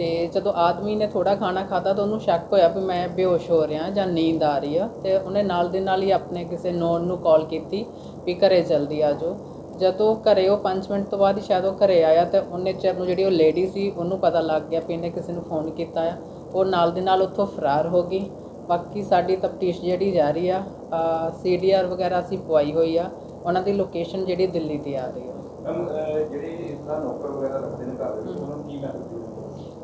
ਤੇ ਜਦੋਂ ਆਦਮੀ ਨੇ ਥੋੜਾ ਖਾਣਾ ਖਾਦਾ ਤਾਂ ਉਹਨੂੰ ਸ਼ੱਕ ਹੋਇਆ ਵੀ ਮੈਂ ਬੇਹੋਸ਼ ਹੋ ਰਿਹਾ ਜਾਂ ਨੀਂਦ ਆ ਰਹੀ ਆ। ਤੇ ਉਹਨੇ ਨਾਲ ਦੇ ਨਾਲ ਹੀ ਆਪਣੇ ਕਿਸੇ ਨੋਨ ਨੂੰ ਕਾਲ ਕੀਤੀ ਵੀ ਘਰੇ ਜਲਦੀ ਆ ਜਾਓ। ਜਦੋਂ ਘਰੇ ਉਹ 5 ਮਿੰਟ ਤੋਂ ਬਾਅਦ ਹੀ ਸ਼ਾਇਦ ਉਹ ਘਰੇ ਆਇਆ ਤੇ ਉਹਨੇ ਚਿਰ ਨੂੰ ਜਿਹੜੀ ਉਹ ਲੇਡੀ ਸੀ ਉਹਨੂੰ ਪਤਾ ਲੱਗ ਗਿਆ ਵੀ ਇਹਨੇ ਕਿਸੇ ਨੂੰ ਫੋਨ ਕੀਤਾ ਆ। ਉਹ ਨਾਲ ਦੇ ਨਾਲ ਉੱਥੋਂ ਫਰਾਰ ਹੋ ਗਈ। ਬਾਕੀ ਸਾਡੀ ਤਫਤੀਸ਼ ਜਿਹੜੀ ਜਾਰੀ ਆ ਸੀਡੀਆਰ ਵਗੈਰਾ ਅਸੀਂ ਪਵਾਈ ਹੋਈ ਆ। ਉਹਨਾਂ ਦੀ ਲੋਕੇਸ਼ਨ ਜਿਹੜੀ ਦਿੱਲੀ ਦੀ ਆ ਰਹੀ ਆ। ਮੈਮ ਜਿਹੜੇ ਇਸ ਤਰ੍ਹਾਂ ਨੌਕਰ ਵਗੈਰਾ ਰੱਖਦੇ ਨੇ ਘਰ ਦੇ ਵਿੱਚ, ਉਹਨਾਂ ਨੂੰ ਕੀ ਮੈਸੇਜ